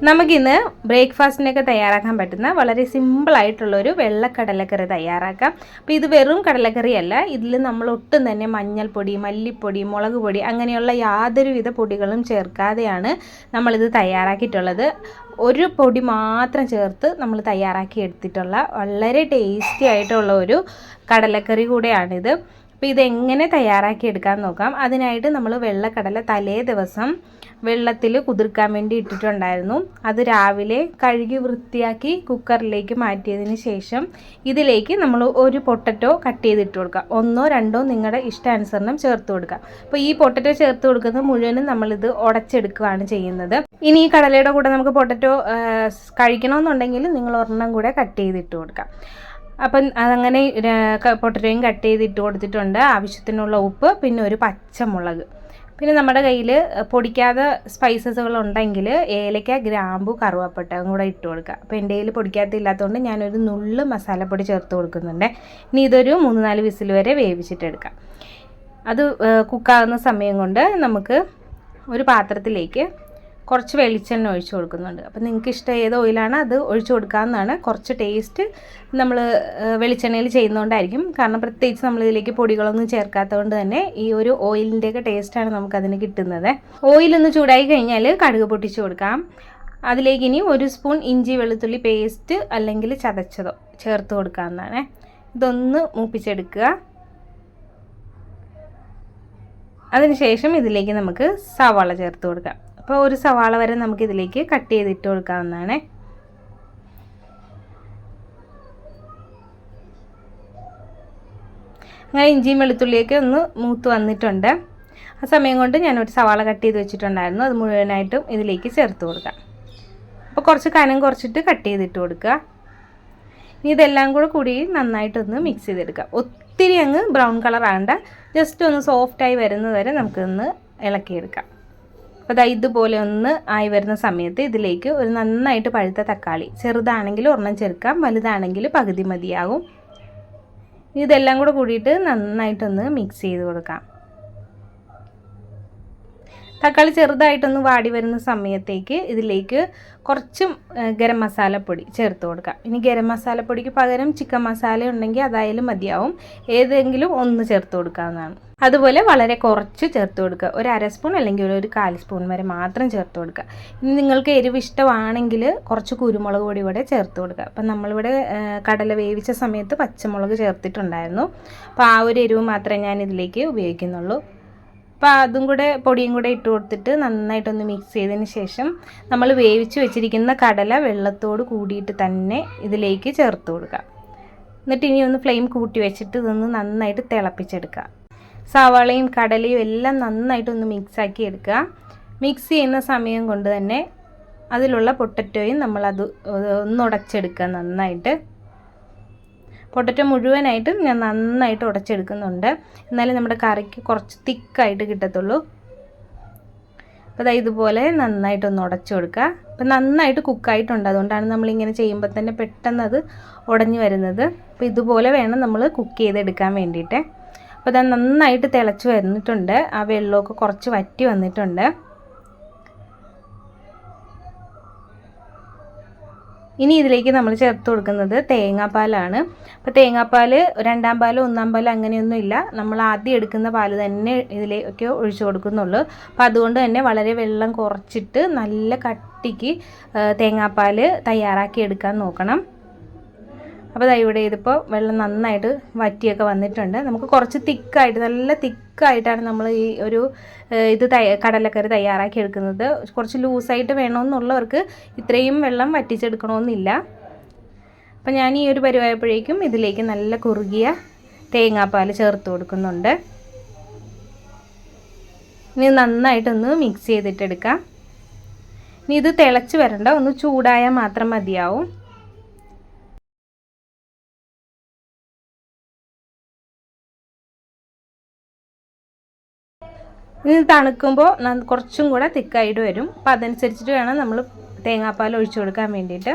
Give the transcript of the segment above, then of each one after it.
നമുക്കിന്ന് ബ്രേക്ക്ഫാസ്റ്റിനൊക്കെ തയ്യാറാക്കാൻ പറ്റുന്ന വളരെ സിമ്പിളായിട്ടുള്ളൊരു വെള്ളക്കടലക്കറി തയ്യാറാക്കാം. അപ്പോൾ ഇത് വെറും കടലക്കറിയല്ല ഇതിൽ നമ്മൾ ഒട്ടും തന്നെ മഞ്ഞൾപ്പൊടി മല്ലിപ്പൊടി മുളക് പൊടി അങ്ങനെയുള്ള യാതൊരുവിധ പൊടികളും ചേർക്കാതെയാണ് നമ്മളിത് തയ്യാറാക്കിയിട്ടുള്ളത്. ഒരു പൊടി മാത്രം ചേർത്ത് നമ്മൾ തയ്യാറാക്കി എടുത്തിട്ടുള്ള വളരെ ടേസ്റ്റി ആയിട്ടുള്ള ഒരു കടലക്കറി കൂടെയാണിത്. അപ്പോൾ ഇതെങ്ങനെ തയ്യാറാക്കി എടുക്കാൻ നോക്കാം. അതിനായിട്ട് നമ്മൾ വെള്ളക്കടല തലേ ദിവസം വെള്ളത്തിൽ കുതിർക്കാൻ വേണ്ടി ഇട്ടിട്ടുണ്ടായിരുന്നു. അത് രാവിലെ കഴുകി വൃത്തിയാക്കി കുക്കറിലേക്ക് മാറ്റിയതിന് ശേഷം ഇതിലേക്ക് നമ്മൾ ഒരു പൊട്ടറ്റോ കട്ട് ചെയ്തിട്ട് കൊടുക്കുക ഒന്നോ രണ്ടോ നിങ്ങളുടെ ഇഷ്ടാനുസരണം ചേർത്ത് കൊടുക്കുക അപ്പോൾ ഈ പൊട്ടറ്റോ ചേർത്ത് കൊടുക്കുന്നത് മുഴുവനും നമ്മളിത് ഉടച്ചെടുക്കുകയാണ് ചെയ്യുന്നത്. ഇനി ഈ കടലയുടെ കൂടെ നമുക്ക് പൊട്ടറ്റോ കഴിക്കണമെന്നുണ്ടെങ്കിൽ നിങ്ങൾ ഒരെണ്ണം കൂടെ കട്ട് ചെയ്തിട്ട് കൊടുക്കാം. അപ്പം അതങ്ങനെ പൊട്ടറ്റോയും കട്ട് ചെയ്ത് ഇട്ട് കൊടുത്തിട്ടുണ്ട്. ആവശ്യത്തിനുള്ള ഉപ്പ് പിന്നെ ഒരു പച്ചമുളക്. പിന്നെ നമ്മുടെ കയ്യിൽ പൊടിക്കാതെ സ്പൈസസുകൾ ഉണ്ടെങ്കിൽ ഏലക്ക ഗ്രാമ്പു കറുവാപ്പട്ടയും കൂടെ ഇട്ട് കൊടുക്കുക. അപ്പോൾ എന്റെ കയ്യിൽ പൊടിക്കാത്ത ഇല്ലാത്തതുകൊണ്ട് ഞാനൊരു നുള്ള് മസാലപ്പൊടി ചേർത്ത് കൊടുക്കുന്നുണ്ട്. ഇനി ഇതൊരു മൂന്ന് നാല് വിസിൽ വരെ വേവിച്ചിട്ടെടുക്കാം അത് കുക്കാകുന്ന സമയം കൊണ്ട് നമുക്ക് ഒരു പാത്രത്തിലേക്ക് കുറച്ച് വെളിച്ചെണ്ണ ഒഴിച്ച് കൊടുക്കുന്നുണ്ട്. അപ്പോൾ നിങ്ങൾക്ക് ഇഷ്ടം ഏത് ഓയിലാണ് അത് ഒഴിച്ച് കൊടുക്കാവുന്നതാണ്. കുറച്ച് ടേസ്റ്റ് നമ്മൾ വെളിച്ചെണ്ണയിൽ ചെയ്യുന്നതുകൊണ്ടായിരിക്കും കാരണം പ്രത്യേകിച്ച് നമ്മൾ ഇതിലേക്ക് പൊടികളൊന്നും ചേർക്കാത്തതുകൊണ്ട് തന്നെ ഈ ഒരു ഓയിലിന്റെയൊക്കെ ടേസ്റ്റാണ് നമുക്കതിന് കിട്ടുന്നത്. ഓയിലൊന്ന് ചൂടായി കഴിഞ്ഞാൽ കടുക് പൊട്ടിച്ച് കൊടുക്കാം. അതിലേക്ക് ഇനി ഒരു സ്പൂൺ ഇഞ്ചി വെളുത്തുള്ളി പേസ്റ്റ് അല്ലെങ്കിൽ ചതച്ചതോ ചേർത്ത് കൊടുക്കാവുന്നതാണ്. ഇതൊന്ന് മൂപ്പിച്ചെടുക്കുക. അതിനുശേഷം ഇതിലേക്ക് നമുക്ക് സവാള ചേർത്ത് കൊടുക്കാം. അപ്പോൾ ഒരു സവാള വരെ നമുക്ക് ഇതിലേക്ക് കട്ട് ചെയ്തിട്ട് കൊടുക്കാവുന്നതാണ്. അങ്ങനെ ഇഞ്ചിയും വെളുത്തുള്ളിയൊക്കെ ഒന്ന് മൂത്ത് വന്നിട്ടുണ്ട്. ആ സമയം കൊണ്ട് ഞാനൊരു സവാള കട്ട് ചെയ്ത് വെച്ചിട്ടുണ്ടായിരുന്നു. അത് മുഴുവനായിട്ടും ഇതിലേക്ക് ചേർത്ത് കൊടുക്കാം. അപ്പോൾ കുറച്ച് കനം കുറച്ചിട്ട് കട്ട് ചെയ്തിട്ട് കൊടുക്കുക. ഇനി ഇതെല്ലാം കൂടെ കൂടി നന്നായിട്ടൊന്ന് മിക്സ് ചെയ്തെടുക്കുക ഒത്തിരി അങ്ങ് ബ്രൗൺ കളർ ആകണ്ട ജസ്റ്റ് ഒന്ന് സോഫ്റ്റായി വരുന്നത് വരെ നമുക്കൊന്ന് ഇളക്കിയെടുക്കാം. അപ്പോൾ ഇതുപോലെ ഒന്ന് ആയി വരുന്ന സമയത്ത് ഇതിലേക്ക് ഒരു നന്നായിട്ട് പഴുത്ത തക്കാളി ചെറുതാണെങ്കിൽ ഒരെണ്ണം ചേർക്കാം വലുതാണെങ്കിൽ പകുതി മതിയാകും. ഇതെല്ലാം കൂടെ കൂടിയിട്ട് നന്നായിട്ടൊന്ന് മിക്സ് ചെയ്ത് കൊടുക്കാം. തക്കാളി ചെറുതായിട്ടൊന്ന് വാടി വരുന്ന സമയത്തേക്ക് ഇതിലേക്ക് കുറച്ച് ഗരം മസാലപ്പൊടി ചേർത്ത് കൊടുക്കാം. ഇനി ഗരം മസാലപ്പൊടിക്ക് പകരം ചിക്കൻ മസാല ഉണ്ടെങ്കിൽ അതായാലും മതിയാവും. ഏതെങ്കിലും ഒന്ന് ചേർത്ത് കൊടുക്കാവുന്നതാണ്. അതുപോലെ വളരെ കുറച്ച് ചേർത്ത് കൊടുക്കുക. ഒരു അര സ്പൂൺ അല്ലെങ്കിൽ ഒരു കാൽ സ്പൂൺ വരെ മാത്രം ചേർത്ത് കൊടുക്കുക. ഇനി നിങ്ങൾക്ക് എരിവ് ഇഷ്ടമാണെങ്കിൽ കുറച്ച് കുരുമുളക് പൊടി കൂടെ ചേർത്ത് കൊടുക്കുക. അപ്പം നമ്മളിവിടെ കടല വേവിച്ച സമയത്ത് പച്ചമുളക് ചേർത്തിട്ടുണ്ടായിരുന്നു. അപ്പോൾ ആ ഒരു എരിവ് മാത്രമേ ഞാൻ ഇതിലേക്ക് ഉപയോഗിക്കുന്നുള്ളൂ. അപ്പോൾ അതും കൂടെ പൊടിയും കൂടെ ഇട്ട് കൊടുത്തിട്ട് നന്നായിട്ടൊന്ന് മിക്സ് ചെയ്തതിന് ശേഷം നമ്മൾ വേവിച്ച് വെച്ചിരിക്കുന്ന കടല വെള്ളത്തോട് കൂടിയിട്ട് തന്നെ ഇതിലേക്ക് ചേർത്ത് കൊടുക്കുക. എന്നിട്ട് ഇനി ഒന്ന് ഫ്ലെയിം കൂട്ടി വെച്ചിട്ട് ഇതൊന്ന് നന്നായിട്ട് തിളപ്പിച്ചെടുക്കുക. സവാളയും കടലയും എല്ലാം നന്നായിട്ടൊന്ന് മിക്സാക്കി എടുക്കുക. മിക്സ് ചെയ്യുന്ന സമയം കൊണ്ട് തന്നെ അതിലുള്ള പൊട്ടറ്റോയും നമ്മളത് ഒന്ന് ഉടച്ചെടുക്കുക നന്നായിട്ട്. പൊട്ടറ്റോ മുഴുവനായിട്ടും ഞാൻ നന്നായിട്ട് ഉടച്ചെടുക്കുന്നുണ്ട്. എന്നാലും നമ്മുടെ കറിക്ക് കുറച്ച് തിക്കായിട്ട് കിട്ടത്തുള്ളൂ. അപ്പോൾ അതായത് ഇതുപോലെ നന്നായിട്ടൊന്ന് ഉടച്ചു കൊടുക്കുക അപ്പോൾ നന്നായിട്ട് കുക്കായിട്ടുണ്ട്. അതുകൊണ്ടാണ് നമ്മളിങ്ങനെ ചെയ്യുമ്പോൾ തന്നെ പെട്ടെന്ന് അത് ഉടഞ്ഞു വരുന്നത്. അപ്പോൾ ഇതുപോലെ വേണം നമ്മൾ കുക്ക് ചെയ്തെടുക്കാൻ വേണ്ടിയിട്ട്. അപ്പോൾ അത് നന്നായിട്ട് തിളച്ച് വന്നിട്ടുണ്ട്. ആ വെള്ളമൊക്കെ കുറച്ച് വറ്റി വന്നിട്ടുണ്ട്. ഇനി ഇതിലേക്ക് നമ്മൾ ചേർത്ത് കൊടുക്കുന്നത് തേങ്ങാപ്പാലാണ്. അപ്പോൾ തേങ്ങാപ്പാൽ രണ്ടാം പാൽ ഒന്നാം പാൽ അങ്ങനെയൊന്നും ഇല്ല. നമ്മൾ ആദ്യം എടുക്കുന്ന പാൽ തന്നെ ഇതിലേക്ക് ഒഴിച്ചു കൊടുക്കുന്നുള്ളൂ. അപ്പോൾ അതുകൊണ്ട് തന്നെ വളരെ വെള്ളം കുറച്ചിട്ട് നല്ല കട്ടിക്ക് തേങ്ങാപ്പാൽ തയ്യാറാക്കി എടുക്കാൻ നോക്കണം. അപ്പോൾ ദാ ഇവിടെ വെള്ളം നന്നായിട്ട് വറ്റിയൊക്കെ വന്നിട്ടുണ്ട്. നമുക്ക് കുറച്ച് തിക്കായിട്ട് നല്ല തിക്കായിട്ടാണ് നമ്മൾ ഈ ഒരു ഇത് കടലക്കറി തയ്യാറാക്കി എടുക്കുന്നത്. കുറച്ച് ലൂസായിട്ട് വേണമെന്നുള്ളവർക്ക് ഇത്രയും വെള്ളം വറ്റിച്ചെടുക്കണമെന്നില്ല അപ്പം ഞാൻ ഈ ഒരു പരിവായപ്പോഴേക്കും ഇതിലേക്ക് നല്ല കുറുകിയ തേങ്ങാപ്പാൽ ചേർത്ത് കൊടുക്കുന്നുണ്ട്. ഇനി നന്നായിട്ടൊന്ന് മിക്സ് ചെയ്തിട്ടെടുക്കാം. ഇനി ഇത് തിളച്ച് വരണ്ട ഒന്ന് ചൂടായാൽ മാത്രം മതിയാവും. ഇത് തണുക്കുമ്പോൾ കുറച്ചും കൂടെ തിക്കായിട്ട് വരും. അപ്പോൾ അതനുസരിച്ചിട്ട് വേണം നമ്മൾ തേങ്ങാപ്പാൽ ഒഴിച്ചു കൊടുക്കാൻ വേണ്ടിയിട്ട്.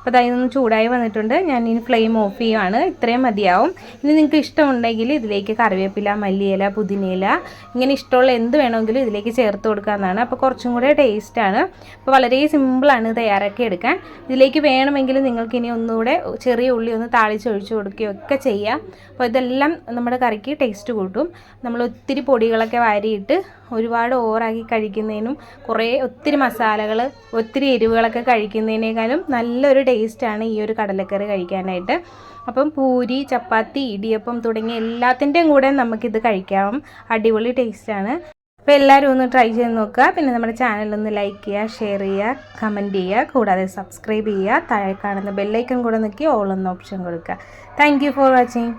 അപ്പോൾ അതായത് ഒന്ന് ചൂടായി വന്നിട്ടുണ്ട്. ഞാൻ ഇനി ഫ്ലെയിം ഓഫ് ചെയ്യുവാണ്. ഇത്രയും മതിയാവും. ഇനി നിങ്ങൾക്ക് ഇഷ്ടമുണ്ടെങ്കിൽ ഇതിലേക്ക് കറിവേപ്പില മല്ലിയില പുതിനയില ഇങ്ങനെ ഇഷ്ടമുള്ള എന്ത് വേണമെങ്കിലും ഇതിലേക്ക് ചേർത്ത് കൊടുക്കാവുന്നതാണ് അപ്പോൾ കുറച്ചും കൂടെ ടേസ്റ്റാണ് അപ്പോൾ വളരെ സിമ്പിളാണ് തയ്യാറാക്കി എടുക്കാൻ. ഇതിലേക്ക് വേണമെങ്കിൽ നിങ്ങൾക്ക് ഇനി ഒന്നുകൂടെ ചെറിയ ഉള്ളി ഒന്ന് താളിച്ചൊഴിച്ച് കൊടുക്കുകയോ ഒക്കെ ചെയ്യാം. അപ്പോൾ ഇതെല്ലാം നമ്മുടെ കറിക്ക് ടേസ്റ്റ് കൂട്ടും. നമ്മൾ ഒത്തിരി പൊടികളൊക്കെ വാരിയിട്ട് ഒരുപാട് ഓവറാക്കി കഴിക്കുന്നതിനും കുറേ ഒത്തിരി മസാലകൾ ഒത്തിരി എരിവുകളൊക്കെ കഴിക്കുന്നതിനേക്കാളും നല്ലൊരു ടേസ്റ്റാണ് ഈ ഒരു കടലക്കറി കഴിക്കാനായിട്ട്. അപ്പം പൂരി ചപ്പാത്തി ഇടിയപ്പം തുടങ്ങിയ എല്ലാത്തിന്റെയും കൂടെ നമുക്കിത് കഴിക്കാം. അടിപൊളി ടേസ്റ്റാണ് അപ്പോൾ എല്ലാവരും ഒന്ന് ട്രൈ ചെയ്ത് നോക്കുക. പിന്നെ നമ്മുടെ ചാനൽ ഒന്ന് ലൈക്ക് ചെയ്യുക ഷെയർ ചെയ്യുക കമന്റ് ചെയ്യുക. കൂടാതെ സബ്സ്ക്രൈബ് ചെയ്യുക. താഴെ കാണുന്ന ബെല്ലൈക്കൺ കൂടെ നോക്കി ഓൾ എന്ന ഓപ്ഷൻ കൊടുക്കുക. Thank for watching